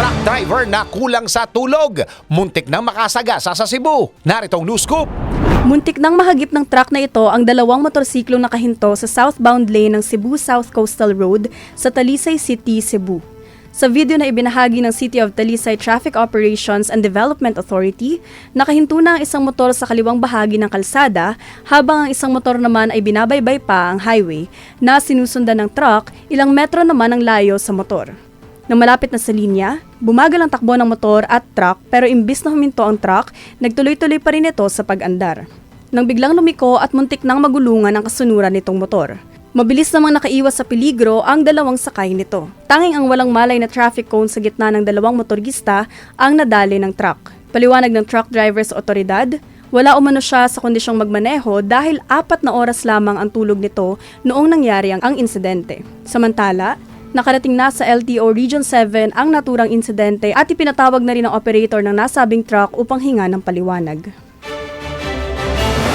Truck driver na kulang sa tulog. Muntik nang makasagasa sa Cebu. Naritong news scoop. Muntik nang mahagip ng truck na ito ang dalawang motorsiklong nakahinto sa southbound lane ng Cebu South Coastal Road sa Talisay City, Cebu. Sa video na ibinahagi ng City of Talisay Traffic Operations and Development Authority, nakahinto na ang isang motor sa kaliwang bahagi ng kalsada habang ang isang motor naman ay binabaybay pa ang highway na sinusundan ng truck ilang metro naman ang layo sa motor. Nang malapit na sa linya, bumagal ang takbo ng motor at truck pero imbis na huminto ang truck, nagtuloy-tuloy pa rin ito sa pag-andar. Nang biglang lumiko at muntik nang magulungan ang kasunuran nitong motor. Mabilis namang nakaiwas sa peligro ang dalawang sakay nito. Tanging ang walang malay na traffic cone sa gitna ng dalawang motorista ang nadali ng truck. Paliwanag ng truck driver sa otoridad, wala umano siya sa kondisyong magmaneho dahil apat na oras lamang ang tulog nito noong nangyari ang, ang insidente. Samantala, Nakarating na sa LTO Region 7 ang naturang insidente at ipinatawag na rin ang operator ng nasabing truck upang hinga ng paliwanag.